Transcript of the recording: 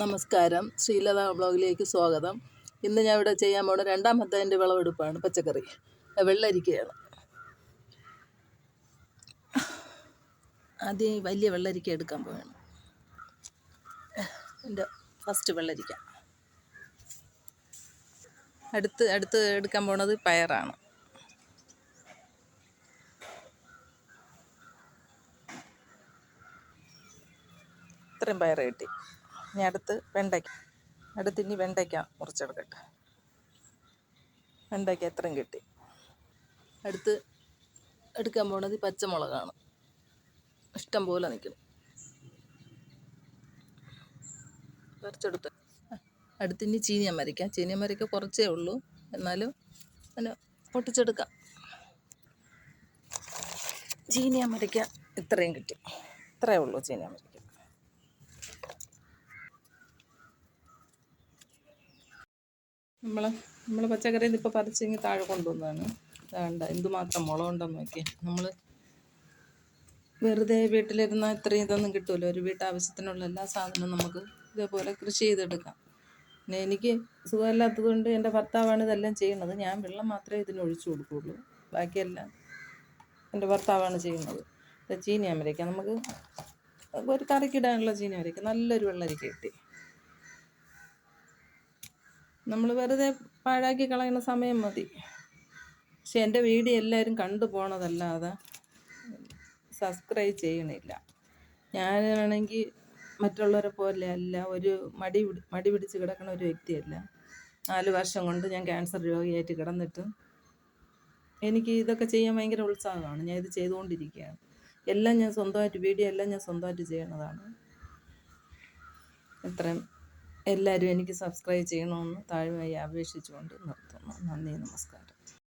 നമസ്കാരം. ശ്രീലത ബ്ലോഗിലേക്ക് സ്വാഗതം. ഇന്ന് ഞാൻ ഇവിടെ ചെയ്യാൻ പോണ രണ്ടാമത്തെ എന്റെ വിളവെടുപ്പാണ് പച്ചക്കറി. വെള്ളരിക്കയാണ്. ആദ്യം വലിയ വെള്ളരിക്ക എടുക്കാൻ പോവാണ്. എന്റെ ഫസ്റ്റ് വെള്ളരിക്ക. അടുത്ത് അടുത്ത് എടുക്കാൻ പോണത് പയറാണ്. ഇത്രയും പയറ് കിട്ടി. ഇനി അടുത്ത് വെണ്ടയ്ക്ക. അടുത്ത് ഇനി വെണ്ടയ്ക്ക മുറിച്ചെടുക്കട്ടെ. വെണ്ടയ്ക്ക എത്രയും കിട്ടി. അടുത്ത് എടുക്കാൻ പോണത് പച്ചമുളകാണ്. ഇഷ്ടം പോലെ നിൽക്കണം പറിച്ചെടുത്ത്. അടുത്ത് ഇനി ചീനിയമ്മരിക്ക ചീനിയമ്മരിക്ക കുറച്ചേ ഉള്ളൂ. എന്നാലും അതിന് പൊട്ടിച്ചെടുക്കാം. ചീനിയമ്മരിക്ക ഇത്രയും കിട്ടി. ഇത്രയേ ഉള്ളൂ ചീനിയമ്മരിക്ക നമ്മൾ നമ്മൾ പച്ചക്കറി ഇപ്പോൾ പറിച്ചിങ്ങ് താഴെ കൊണ്ടുവന്നതാണ്. വേണ്ട എന്തുമാത്രം മുളകുണ്ടെന്ന് നോക്കി നമ്മൾ വെറുതെ വീട്ടിലിരുന്നാൽ ഇത്രയും ഇതൊന്നും കിട്ടുമല്ലോ ഒരു വീട്ടാവശ്യത്തിനുള്ള എല്ലാ സാധനവും നമുക്ക് ഇതേപോലെ കൃഷി ചെയ്തെടുക്കാം. പിന്നെ എനിക്ക് സുഖമില്ലാത്തത് കൊണ്ട് എന്റെ ഭർത്താവാണ് ഇതെല്ലാം ചെയ്യുന്നത്. ഞാൻ വെള്ളം മാത്രമേ ഇതിന് ഒഴിച്ചു കൊടുക്കുകയുള്ളൂ ബാക്കിയെല്ലാം എന്റെ ഭർത്താവാണ് ചെയ്യുന്നത്. ചീനി അമരയ്ക്ക. നമുക്ക് ഒരു കറിക്കിടാനുള്ള ചീനി അമരയ്ക്ക. നല്ലൊരു വെള്ളരിക്ക കിട്ടി. നമ്മൾ വെറുതെ പാഴാക്കി കളയുന്ന സമയം മതി. പക്ഷെ എന്റെ വീഡിയോ എല്ലാവരും കണ്ടു പോണതല്ലാതെ സബ്സ്ക്രൈബ് ചെയ്യണില്ല. ഞാനാണെങ്കിൽ മറ്റുള്ളവരെ പോലെ അല്ല ഒരു മടി മടി പിടിച്ച് കിടക്കുന്ന ഒരു വ്യക്തിയല്ല. നാല് വർഷം കൊണ്ട് ഞാൻ ക്യാൻസർ രോഗിയായിട്ട് കിടന്നിട്ട് എനിക്ക് ഇതൊക്കെ ചെയ്യാൻ ഭയങ്കര ഉത്സാഹമാണ്. ഞാൻ ഇത് ചെയ്തുകൊണ്ടിരിക്കുകയാണ്. എല്ലാം ഞാൻ സ്വന്തമായിട്ട് വീഡിയോ എല്ലാം ഞാൻ സ്വന്തമായിട്ട് ചെയ്യണതാണ് ഇത്രയും എല്ലാവരും എനിക്ക് സബ്സ്ക്രൈബ് ചെയ്യണമെന്ന് താഴ്മയായി അപേക്ഷിച്ചുകൊണ്ട് നിർത്തുന്നു. നന്ദി നമസ്കാരം.